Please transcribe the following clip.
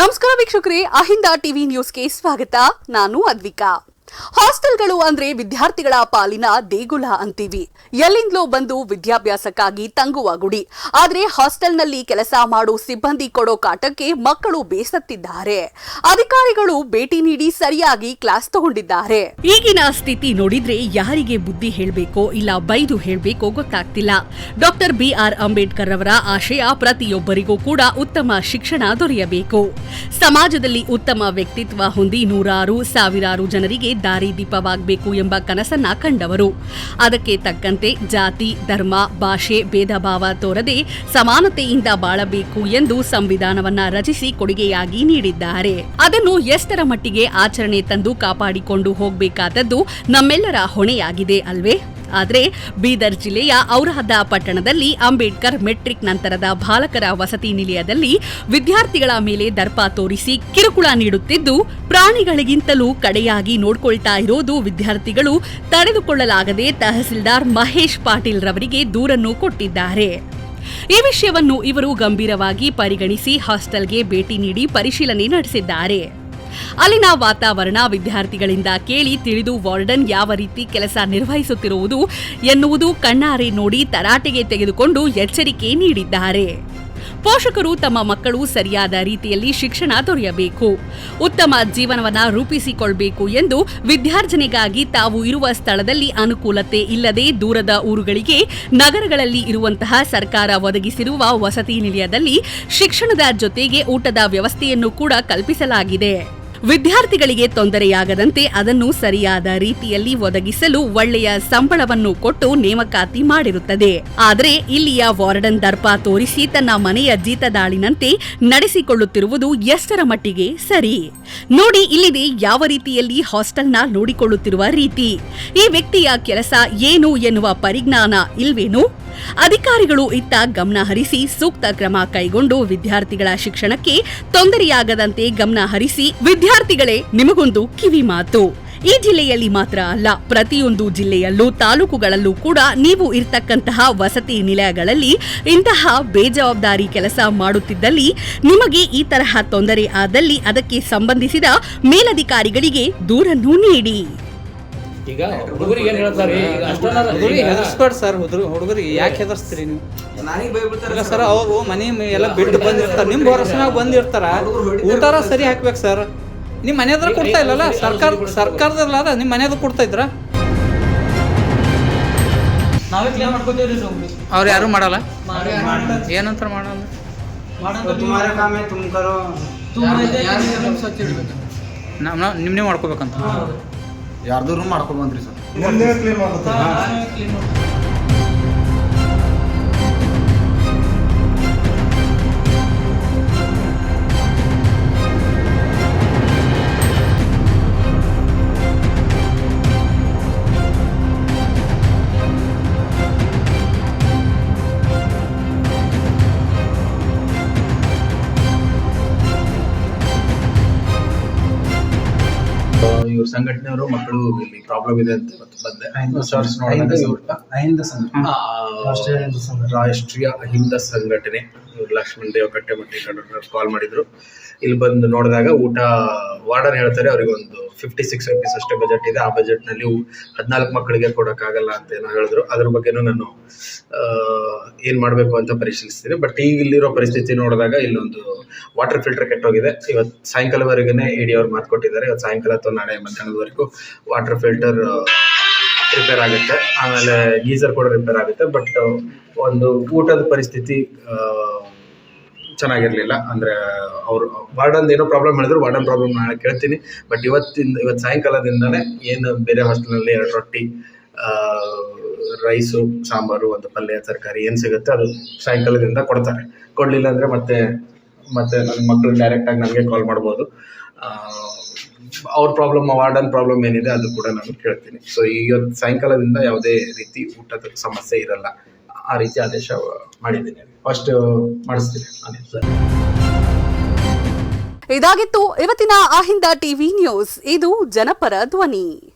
ನಮಸ್ಕಾರ ವೀಕ್ಷಕರೇ ಅಹಿಂದ ಟಿವಿ ನ್ಯೂಸ್ಗೆ ಸ್ವಾಗತ. ನಾನು ಅದ್ವಿಕಾ. ಹಾಸ್ಟೆಲ್ಗಳು ಅಂದ್ರೆ ವಿದ್ಯಾರ್ಥಿಗಳ ಪಾಲಿನ ದೇಗುಲ ಅಂತೀವಿ. ಎಲ್ಲಿಂದಲೋ ಬಂದು ವಿದ್ಯಾಭ್ಯಾಸಕ್ಕಾಗಿ ತಂಗುವ ಗುಡಿ. ಆದ್ರೆ ಹಾಸ್ಟೆಲ್ನಲ್ಲಿ ಕೆಲಸ ಮಾಡೋ ಸಿಬ್ಬಂದಿ ಕೊಡೋ ಕಾಟಕ್ಕೆ ಮಕ್ಕಳು ಬೇಸತ್ತಿದ್ದಾರೆ. ಅಧಿಕಾರಿಗಳು ಭೇಟಿ ನೀಡಿ ಸರಿಯಾಗಿ ಕ್ಲಾಸ್ ತಗೊಂಡಿದ್ದಾರೆ. ಈಗಿನ ಸ್ಥಿತಿ ನೋಡಿದ್ರೆ ಯಾರಿಗೆ ಬುದ್ಧಿ ಹೇಳಬೇಕೋ ಇಲ್ಲ ಬೈದು ಹೇಳಬೇಕೋ ಗೊತ್ತಾಗ್ತಿಲ್ಲ. ಡಾಕ್ಟರ್ ಬಿ ಆರ್ ಅಂಬೇಡ್ಕರ್ ಅವರ ಆಶಯ ಪ್ರತಿಯೊಬ್ಬರಿಗೂ ಕೂಡ ಉತ್ತಮ ಶಿಕ್ಷಣ ದೊರೆಯಬೇಕು. ಸಮಾಜದಲ್ಲಿ ಉತ್ತಮ ವ್ಯಕ್ತಿತ್ವ ಹೊಂದಿ ನೂರಾರು, ಸಾವಿರಾರು ಜನರಿಗೆ ದಾರಿದೀಪವಾಗಬೇಕು ಎಂಬ ಕನಸನ್ನ ಕಂಡವರು. ಅದಕ್ಕೆ ತಕ್ಕಂತೆ ಜಾತಿ, ಧರ್ಮ, ಭಾಷೆ ಭೇದ ಭಾವ ತೋರದೆ ಸಮಾನತೆಯಿಂದ ಬಾಳಬೇಕು ಎಂದು ಸಂವಿಧಾನವನ್ನ ರಚಿಸಿ ಕೊಡುಗೆಯಾಗಿ ನೀಡಿದ್ದಾರೆ. ಅದನ್ನು ಎಷ್ಟರ ಮಟ್ಟಿಗೆ ಆಚರಣೆ ತಂದು ಕಾಪಾಡಿಕೊಂಡು ಹೋಗಬೇಕಾದದ್ದು ನಮ್ಮೆಲ್ಲರ ಹೊಣೆಯಾಗಿದೆ ಅಲ್ವೇ? ಆದರೆ ಬೀದರ್ ಜಿಲ್ಲೆಯ ಔರಹದ ಪಟ್ಟಣದಲ್ಲಿ ಅಂಬೇಡ್ಕರ್ ಮೆಟ್ರಿಕ್ ನಂತರದ ಬಾಲಕರ ವಸತಿ ನಿಲಯದಲ್ಲಿ ವಿದ್ಯಾರ್ಥಿಗಳ ಮೇಲೆ ದರ್ಪ ತೋರಿಸಿ ಕಿರುಕುಳ ನೀಡುತ್ತಿದ್ದು, ಪ್ರಾಣಿಗಳಿಗಿಂತಲೂ ಕಡೆಯಾಗಿ ನೋಡಿಕೊಳ್ತಾ ಇರೋದು ವಿದ್ಯಾರ್ಥಿಗಳು ತಡೆದುಕೊಳ್ಳಲಾಗದೆ ತಹಸೀಲ್ದಾರ್ ಮಹೇಶ್ ಪಾಟೀಲ್ ರವರಿಗೆ ದೂರನ್ನು ಕೊಟ್ಟಿದ್ದಾರೆ. ಈ ವಿಷಯವನ್ನು ಇವರು ಗಂಭೀರವಾಗಿ ಪರಿಗಣಿಸಿ ಹಾಸ್ಟೆಲ್ಗೆ ಭೇಟಿ ನೀಡಿ ಪರಿಶೀಲನೆ ನಡೆಸಿದ್ದಾರೆ. ಅಲ್ಲಿನ ವಾತಾವರಣ ವಿದ್ಯಾರ್ಥಿಗಳಿಂದ ಕೇಳಿ ತಿಳಿದು ವಾರ್ಡನ್ ಯಾವ ರೀತಿ ಕೆಲಸ ನಿರ್ವಹಿಸುತ್ತಿರುವುದು ಎನ್ನುವುದು ಕಣ್ಣಾರೆ ನೋಡಿ ತರಾಟೆಗೆ ತೆಗೆದುಕೊಂಡು ಎಚ್ಚರಿಕೆ ನೀಡಿದ್ದಾರೆ. ಪೋಷಕರು ತಮ್ಮ ಮಕ್ಕಳು ಸರಿಯಾದ ರೀತಿಯಲ್ಲಿ ಶಿಕ್ಷಣ ದೊರೆಯಬೇಕು. ಉತ್ತಮ ಜೀವನವನ್ನು ರೂಪಿಸಿಕೊಳ್ಳಬೇಕು ಎಂದು ವಿದ್ಯಾರ್ಜನೆಗಾಗಿ ತಾವು ಇರುವ ಸ್ಥಳದಲ್ಲಿ ಅನುಕೂಲತೆ ಇಲ್ಲದೆ ದೂರದ ಊರುಗಳಿಗೆ, ನಗರಗಳಲ್ಲಿ ಇರುವಂತಹ ಸರ್ಕಾರ ಒದಗಿಸಿರುವ ವಸತಿ ನಿಲಯದಲ್ಲಿ ಶಿಕ್ಷಣದ ಜೊತೆಗೆ ಊಟದ ವ್ಯವಸ್ಥೆಯನ್ನು ಕೂಡ ಕಲ್ಪಿಸಲಾಗಿದೆ. ವಿದ್ಯಾರ್ಥಿಗಳಿಗೆ ತೊಂದರೆಯಾಗದಂತೆ ಅದನ್ನು ಸರಿಯಾದ ರೀತಿಯಲ್ಲಿ ಒದಗಿಸಲು ಒಳ್ಳೆಯ ಸಂಬಳವನ್ನು ಕೊಟ್ಟು ನೇಮಕಾತಿ ಮಾಡಿರುತ್ತದೆ. ಆದರೆ ಇಲ್ಲಿಯ ವಾರ್ಡನ್ ದರ್ಪ ತೋರಿಸಿ ತನ್ನ ಮನೆಯ ಜೀತದಾಳಿನಂತೆ ನಡೆಸಿಕೊಳ್ಳುತ್ತಿರುವುದು ಎಷ್ಟರ ಮಟ್ಟಿಗೆ ಸರಿ. ನೋಡಿ ಇಲ್ಲಿದೆ ಯಾವ ರೀತಿಯಲ್ಲಿ ಹಾಸ್ಟೆಲ್ನ ನೋಡಿಕೊಳ್ಳುತ್ತಿರುವ ರೀತಿ. ಈ ವ್ಯಕ್ತಿಯ ಕೆಲಸ ಏನು ಎನ್ನುವ ಪರಿಜ್ಞಾನ ಇಲ್ವೇನು? ಅಧಿಕಾರಿಗಳು ಇತ್ತ ಗಮನ ಹರಿಸಿ ಸೂಕ್ತ ಕ್ರಮ ಕೈಗೊಂಡು ವಿದ್ಯಾರ್ಥಿಗಳ ಶಿಕ್ಷಣಕ್ಕೆ ತೊಂದರೆಯಾಗದಂತೆ ಗಮನ ಹರಿಸಿ ವಿದ್ಯಾರ್ಥಿಗಳೇ ನಿಮಗೊಂದು ಕಿವಿ ಮಾತು. ಈ ಜಿಲ್ಲೆಯಲ್ಲಿ ಮಾತ್ರ ಅಲ್ಲ, ಪ್ರತಿಯೊಂದು ಜಿಲ್ಲೆಯಲ್ಲೂ ತಾಲೂಕುಗಳಲ್ಲೂ ಕೂಡ ನೀವು ಇರ್ತಕ್ಕಂತಹ ವಸತಿ ನಿಲಯಗಳಲ್ಲಿ ಇಂತಹ ಬೇಜವಾಬ್ದಾರಿ ಕೆಲಸ ಮಾಡುತ್ತಿದ್ದಲ್ಲಿ ನಿಮಗೆ ಈ ತರಹ ತೊಂದರೆ ಆದಲ್ಲಿ ಅದಕ್ಕೆ ಸಂಬಂಧಿಸಿದ ಮೇಲಧಿಕಾರಿಗಳಿಗೆ ದೂರನ್ನು ನೀಡಿ. ಈಗ ಹುಡುಗರಿಗೆ ಏನ್ ಹೇಳ್ತಾರೆ ಈಗ ಅಷ್ಟೊಂದು ಹುಡುಗರಿಗೆ ಹೆದರ್ಸ್ಬೇಡ ಸರ್ ಹುಡುಗ ಹುಡುಗರಿಗೆ ಯಾಕೆ ಹೆದರ್ಸ್ತೀರಿ ನೀವು ನನಗೆ ಬೈಬಿಡ್ತಾರೆ ಇಲ್ಲ ಸರ್ ಅವರು ಮನೆ ಮ- ಎಲ್ಲ ಬಿಟ್ಟು ಬಂದಿರ್ತಾರೆ ನಿಮ್ಮ ಭರೋಸನಾಗ ಬಂದಿರ್ತಾರ ಊಟಾರ ಸರಿ ಹಾಕ್ಬೇಕು ಸರ್ ನಿಮ್ಮ ಮನೆ ಹತ್ರ ಕೊಡ್ತಾ ಇಲ್ಲಲ್ಲ ಸರ್ಕಾರ ಸರ್ಕಾರದಲ್ಲ ಅದ ನಿಮ್ಮ ಮನೆ ಹತ್ರ ಕೊಡ್ತಾ ಇದ್ರ ನಾವೇ ಕ್ಲಿಯರ್ ಮಾಡ್ಕೋತೀವ್ರಿ ಅವ್ರು ಯಾರು ಮಾಡಲ್ಲ ಏನಂತ ಮಾಡಲ್ಲ तो तुम्हारा काम है तुम करो ನಾವು ನಾವು ನಿಮ್ಮನ್ನೇ ಮಾಡ್ಕೋಬೇಕಂತ ಯಾರ್ದೂ ಮಾಡ್ಕೊಂಡ್ ಬಂದ್ರಿ ಸರ್. ಇವ್ರ ಸಂಘಟನೆಯವರು ಮಕ್ಕಳು ಇಲ್ಲಿ ಪ್ರಾಬ್ಲಮ್ ಇದೆ ಅಂತ ಇವತ್ತು ಬಂದೆ. ರಾಷ್ಟ್ರೀಯ ಅಹಿಂದ ಸಂಘಟನೆ. ಇವ್ರು ಲಕ್ಷ್ಮಣ್ ದೇವ ಕಟ್ಟೆಮಟ್ಟಿ ಕಾಲ್ ಮಾಡಿದ್ರು. ಇಲ್ಲಿ ಬಂದು ನೋಡಿದಾಗ ಊಟ ವಾರ್ಡರ್ ಹೇಳ್ತಾರೆ, ಅವ್ರಿಗೆ ಒಂದು ಫಿಫ್ಟಿ ಸಿಕ್ಸ್ ರುಪೀಸ್ ಅಷ್ಟೇ ಬಜೆಟ್ ಇದೆ. ಆ ಬಜೆಟ್ನಲ್ಲಿ ಹದಿನಾಲ್ಕು ಮಕ್ಕಳಿಗೆ ಕೊಡೋಕ್ಕಾಗಲ್ಲ ಅಂತ ಏನೋ ಹೇಳಿದ್ರು. ಅದ್ರ ಬಗ್ಗೆನೂ ನಾನು ಏನು ಮಾಡ್ಬೇಕು ಅಂತ ಪರಿಶೀಲಿಸ್ತೀನಿ. ಬಟ್ ಈಗ ಇಲ್ಲಿರೋ ಪರಿಸ್ಥಿತಿ ನೋಡಿದಾಗ ಇಲ್ಲೊಂದು ವಾಟರ್ ಫಿಲ್ಟರ್ ಕೆಟ್ಟೋಗಿದೆ. ಇವತ್ತು ಸಾಯಂಕಾಲವರೆಗೇನೆ ಇಡಿ ಅವ್ರು ಮಾತು ಕೊಟ್ಟಿದ್ದಾರೆ. ಇವತ್ತು ಸಾಯಂಕಾಲ ಅಥವಾ ನಾಳೆ ಮಧ್ಯಾಹ್ನದವರೆಗೂ ವಾಟರ್ ಫಿಲ್ಟರ್ ರಿಪೇರ್ ಆಗುತ್ತೆ. ಆಮೇಲೆ ಗೀಸರ್ ಕೂಡ ರಿಪೇರ್ ಆಗುತ್ತೆ. ಬಟ್ ಒಂದು ಊಟದ ಪರಿಸ್ಥಿತಿ ಚೆನ್ನಾಗಿರ್ಲಿಲ್ಲ. ಅಂದ್ರೆ, ಅವರು ವಾರ್ಡನ್ ಏನೋ ಪ್ರಾಬ್ಲಮ್ ಹೇಳಿದ್ರು, ವಾರ್ಡನ್ ಪ್ರಾಬ್ಲಮ್ ನಾನು ಕೇಳ್ತೀನಿ. ಬಟ್ ಇವತ್ತಿಂದ, ಇವತ್ತು ಸಾಯಂಕಾಲದಿಂದಲೇ ಏನು ಬೇರೆ ಹಾಸ್ಟೆಲ್ನಲ್ಲಿ ಎರಡು ರೊಟ್ಟಿ ರೈಸು ಸಾಂಬಾರು, ಒಂದು ಪಲ್ಯ, ತರಕಾರಿ ಏನು ಸಿಗುತ್ತೆ ಅದು ಸಾಯಂಕಾಲದಿಂದ ಕೊಡ್ತಾರೆ. ಕೊಡಲಿಲ್ಲ ಅಂದರೆ ಮತ್ತೆ ಮತ್ತೆ ನನ್ನ ಮಕ್ಕಳು ಡೈರೆಕ್ಟಾಗಿ ನನಗೆ ಕಾಲ್ ಮಾಡ್ಬೋದು. ಅವ್ರ ಪ್ರಾಬ್ಲಮ್ ವಾರ್ಡನ್ ಪ್ರಾಬ್ಲಮ್ ಏನಿದೆ ಅದು ಕೂಡ ನಾನು ಕೇಳ್ತೀನಿ. ಸೊ ಈಗ ಸಾಯಂಕಾಲದಿಂದ ಯಾವುದೇ ರೀತಿ ಊಟದ ಸಮಸ್ಯೆ ಇರಲ್ಲ. ಆ ರೀತಿ ಆದೇಶ ಮಾಡಿದ್ದೀನಿ. ಫಸ್ಟ್ ಮಾಡಿಸ್ತೀನಿ ನಾನೇ, ಸರ್. ಇದಾಗಿತ್ತು ಇವತ್ತಿನ ಅಹಿಂದ ಟಿವಿ ನ್ಯೂಸ್. ಇದು ಜನಪರ ಧ್ವನಿ.